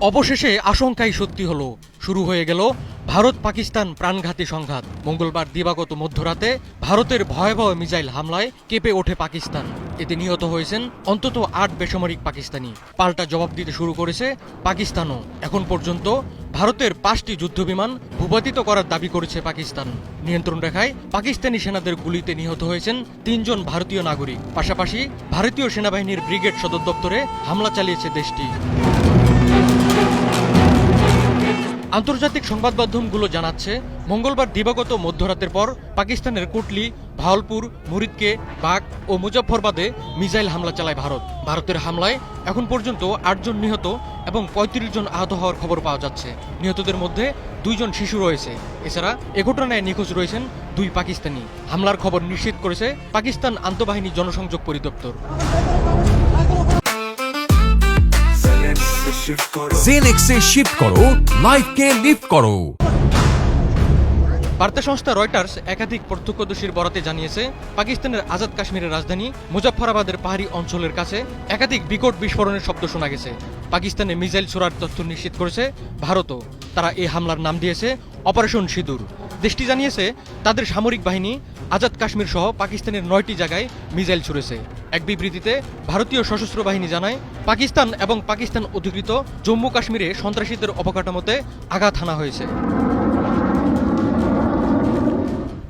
অবশেষে আশঙ্কাই সত্যি হলো। শুরু হয়ে গেল ভারত পাকিস্তান প্রাণঘাতী সংঘাত। মঙ্গলবার দিবাগত মধ্যরাতে ভারতের ভয়াবহ মিসাইল হামলায় কেঁপে ওঠে পাকিস্তান। এতে নিহত হয়েছেন অন্তত আট বেসামরিক পাকিস্তানি। পাল্টা জবাব দিতে শুরু করেছে পাকিস্তানও। এখন পর্যন্ত ভারতের পাঁচটি যুদ্ধবিমান ভূপাতিত করার দাবি করেছে পাকিস্তান। নিয়ন্ত্রণ রেখায় পাকিস্তানি সেনাদের গুলিতে নিহত হয়েছেন তিনজন ভারতীয় নাগরিক। পাশাপাশি ভারতীয় সেনাবাহিনীর ব্রিগেড সদর দপ্তরে হামলা চালিয়েছে দেশটি। আন্তর্জাতিক সংবাদ মাধ্যমগুলো জানাচ্ছে, মঙ্গলবার দিবাগত মধ্যরাতের পর পাকিস্তানের কুটলি ভাওলপুর মুরিদকে বাগ ও মুজফ্ফরবাদে মিসাইল হামলা চালায় ভারত। ভারতের হামলায় এখন পর্যন্ত আটজন নিহত এবং পঁয়ত্রিশ জন আহত হওয়ার খবর পাওয়া যাচ্ছে। নিহতদের মধ্যে দুইজন শিশু রয়েছে। এছাড়া এ ঘটনায় নিখোঁজ রয়েছেন দুই পাকিস্তানি। হামলার খবর নিশ্চিত করেছে পাকিস্তান আন্তঃবাহিনী জনসংযোগ পরিদপ্তর। জেনেক্সে শিফট করো লাইফকে লিফট করো। বার্তা সংস্থা রয়টার্স একাধিক প্রত্যক্ষদর্শীর বরাতে জানিয়েছে পাকিস্তানের আজাদ কাশ্মীরের রাজধানী মুজাফফরাবাদের পাহাড়ি অঞ্চলের কাছে একাধিক বিকট বিস্ফোরণের শব্দ শোনা গেছে। পাকিস্তানে মিসাইল ছোড়ার তথ্য নিশ্চিত করেছে ভারতও। তারা এই হামলার নাম দিয়েছে অপারেশন সিঁদুর। দেশটি জানিয়েছে, তাদের সামরিক বাহিনী আজাদ কাশ্মীর সহ পাকিস্তানের নয়টি জায়গায় মিসাইল ছুড়েছে। এক বিবৃতিতে ভারতীয় সশস্ত্র বাহিনী জানায়, পাকিস্তান এবং পাকিস্তান অধিকৃত জম্মু কাশ্মীরে সন্ত্রাসীদের অবকাঠামোতে আঘাত হানা হয়েছে।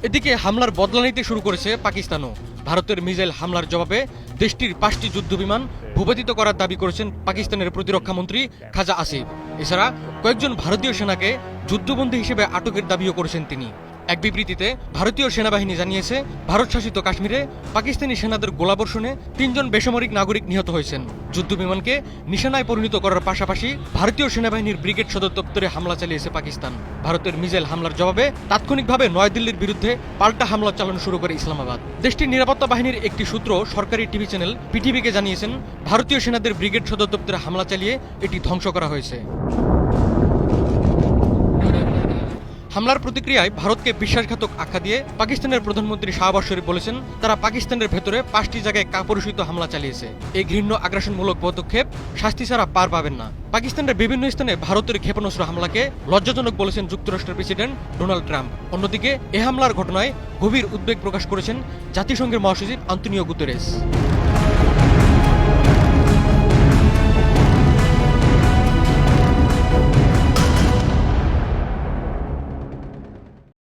এদিকে হামলার বদলা নিতে শুরু করেছে পাকিস্তানও। ভারতের মিসাইল হামলার জবাবে দেশটির পাঁচটি যুদ্ধবিমান ভূপাতিত করার দাবি করেছেন পাকিস্তানের প্রতিরক্ষামন্ত্রী খাজা আসিফ। এছাড়া কয়েকজন ভারতীয় সেনাকে যুদ্ধবন্দী হিসেবে আটকের দাবিও করেছেন তিনি। এক বিবৃতিতে ভারতীয় সেনাবাহিনী জানিয়েছে, ভারত শাসিত কাশ্মীরে পাকিস্তানি সেনাদের গোলাবর্ষণে তিনজন বেসামরিক নাগরিক নিহত হয়েছেন। যুদ্ধবিমানকে নিশানায় পরিণত করার পাশাপাশি ভারতীয় সেনাবাহিনীর ব্রিগেড সদর দপ্তরে হামলা চালিয়েছে পাকিস্তান। ভারতের মিসাইল হামলার জবাবে তাৎক্ষণিকভাবে নয়াদিল্লির বিরুদ্ধে পাল্টা হামলা চালানো শুরু করে ইসলামাবাদ। দেশটির নিরাপত্তা বাহিনীর একটি সূত্র সরকারি টিভি চ্যানেল পিটিভিকে জানিয়েছেন, ভারতীয় সেনাদের ব্রিগেড সদর দপ্তরে হামলা চালিয়ে এটি ধ্বংস করা হয়েছে। হামলার প্রতিক্রিয়ায় ভারতকে বিশ্বাসঘাতক আখ্যা দিয়ে পাকিস্তানের প্রধানমন্ত্রী শাহবাজ শরীফ বলেছেন, তারা পাকিস্তানের ভেতরে পাঁচটি জায়গায় কাপুরুষিত হামলা চালিয়েছে। এই ঘৃণ্য আগ্রাসনমূলক পদক্ষেপ শাস্তি ছাড়া পার পাবেন না। পাকিস্তানের বিভিন্ন স্থানে ভারতের ক্ষেপণাস্ত্র হামলাকে লজ্জাজনক বলেছেন যুক্তরাষ্ট্রের প্রেসিডেন্ট ডোনাল্ড ট্রাম্প। অন্যদিকে, এ হামলার ঘটনায় গভীর উদ্বেগ প্রকাশ করেছেন জাতিসংঘের মহাসচিব আন্তনিও গুতেরেস।